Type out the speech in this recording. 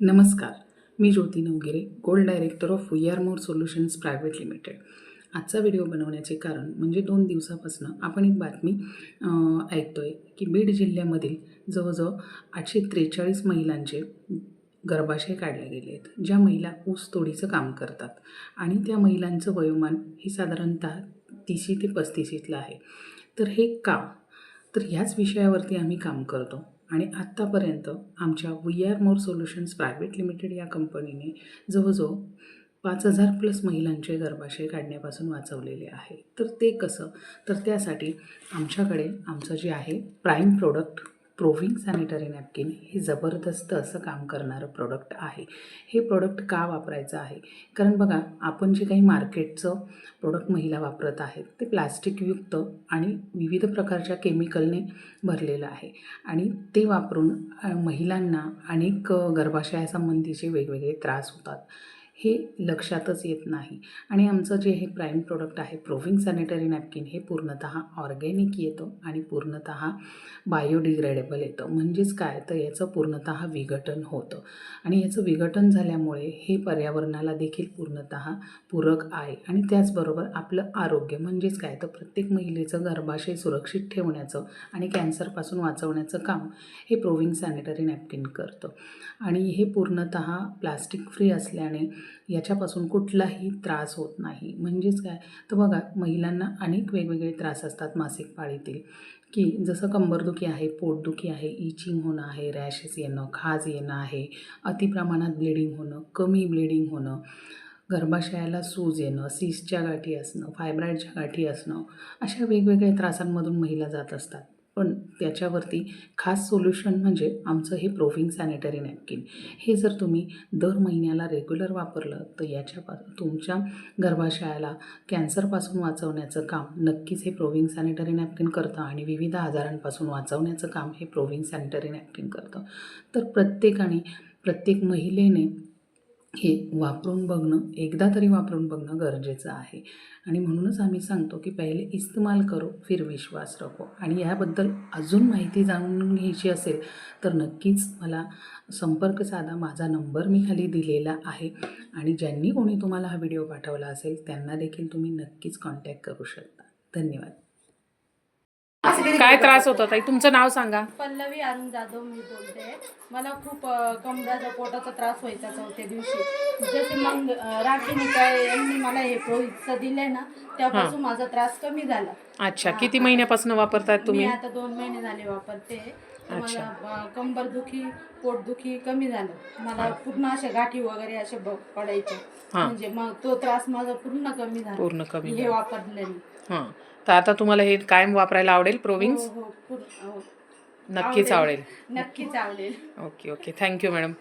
नमस्कार मी Jyoti Navgire gold director of V R more solutions private limited. आजचा video बनवण्याचे कारण म्हणजे दोन दिवसापासून आपण एक बातमी ऐकतो ऐकतोय की बीड जिल्ह्यामधील जवळजवळ आठशे त्रेचाळीस महिलांचे गर्भाशय काढले गेले आहेत ज्या महिला ऊस तोडीचं काम करतात आणि त्या महिलांचं वयोमान हे साधारणतः तीसशे ते पस्तीसीतलं आहे. तर हे का? तर ह्याच विषयावरती आम्ही काम करतो. आणि आत्तापर्यंत आमच्या V R more solutions private limited या कंपनीने जवळजवळ पाच हजार प्लस महिलांचे गर्भाशय काढण्यापासून वाचवलेले आहे. तर ते कसं? तर त्यासाठी आमच्याकडे आमचं जे आहे prime product proving sanitary napkin हे जबरदस्त असं काम करणारं प्रोडक्ट आहे. हे प्रोडक्ट का वापरायचं आहे? कारण बघा आपण जे काही मार्केटचं प्रोडक्ट महिला वापरत आहेत ते प्लास्टिकयुक्त आणि विविध प्रकारच्या केमिकलने भरलेलं आहे. आणि ते वापरून महिलांना अनेक गर्भाशयासंबंधीचे वेगवेगळे त्रास होतात. हे लक्षातच येत नाही. आणि आमचं जे हे प्राईम प्रोडक्ट आहे प्रोव्हिंग सॅनिटरी नॅपकिन हे पूर्णतः ऑर्गॅनिक येतं आणि पूर्णतः बायोडिग्रेडेबल येतं. म्हणजेच काय? तर याचं पूर्णतः विघटन होतं. आणि याचं विघटन झाल्यामुळे हे पर्यावरणाला देखील पूर्णतः पूरक आहे. आणि त्याचबरोबर आपलं आरोग्य. म्हणजेच काय? तर प्रत्येक महिलेचं गर्भाशय सुरक्षित ठेवण्याचं आणि कॅन्सरपासून वाचवण्याचं काम हे प्रोव्हिंग सॅनिटरी नॅपकिन करतं. आणि हे पूर्णतः प्लास्टिक फ्री असल्याने याच्यापासून कुठलाही त्रास होत नाही. म्हणजेच काय? तर बघा महिलांना अनेक वेगवेगळे त्रास असतात मासिक पाळीतील. की जसं कंबरदुखी आहे पोटदुखी आहे इचिंग होणं आहे रॅशेस येणं खाज येणं आहे अतिप्रमाणात ब्लिडिंग होणं कमी ब्लिडिंग होणं गर्भाशयाला सूज येणं सीसच्या गाठी असणं फायब्रॉईडच्या गाठी असणं अशा वेगवेगळ्या त्रासांमधून महिला जात असतात. पण त्याच्यावरती खास सोल्युशन म्हणजे आमचं हे प्रोव्हिंग सॅनिटरी नॅपकिन हे जर तुम्ही दर महिन्याला रेग्युलर वापरलं तर याच्यापा तुमच्या गर्भाशयाला कॅन्सरपासून वाचवण्याचं काम नक्कीच हे प्रोव्हिंग सॅनिटरी नॅपकिन करतं आणि विविध आजारांपासून वाचवण्याचं काम हे प्रोव्हिंग सॅनिटरी नॅपकिन करतं. तर प्रत्येकाने प्रत्येक महिलेने हे वापरून बघणं एकदा तरी वापरून बघणं गरजेचं आहे. आणि म्हणूनच आम्ही सांगतो की पहिले इस्तेमाल करो फिर विश्वास रखो. आणि याबद्दल अजून माहिती जाणून घ्यायची असेल तर नक्कीच मला संपर्क साधा. माझा नंबर मी खाली दिलेला आहे. आणि ज्यांनी कोणी तुम्हाला हा व्हिडिओ पाठवला असेल त्यांना देखील तुम्ही नक्कीच कॉन्टॅक्ट करू शकता. धन्यवाद. काय त्रास होता ताई तुमचं नाव सांगा. पल्लवी अरुण जाधव मी बोलते. मला खूप अ, कमराचा पोटाचा त्रास व्हायचा चौथ्या दिवशी. जसे मग काय यांनी मला हे प्रोहितचं दिले ना तेव्हापासून माझा त्रास कमी झाला. अच्छा किती महिन्यापासून वापरतायत मी तुम्ही आता दोन महिने झाले वापरते. तर मला अ, कंबरदुखी पोटदुखी कमी झालं. मला पूर्ण अशा गाठी वगैरे असे ब- पडायचे हा. म्हणजे मग तो त्रास माझा पूर्ण कमी झाला. पूर्ण कमी हे वापरल्याने हां. तर आता तुम्हाला हे कायम वापरायला आवडेल प्रोविंग्स हो, हो, हो. नक्कीच आवडेल. नक्कीच आवडेल. Okay okay. Thank you madam.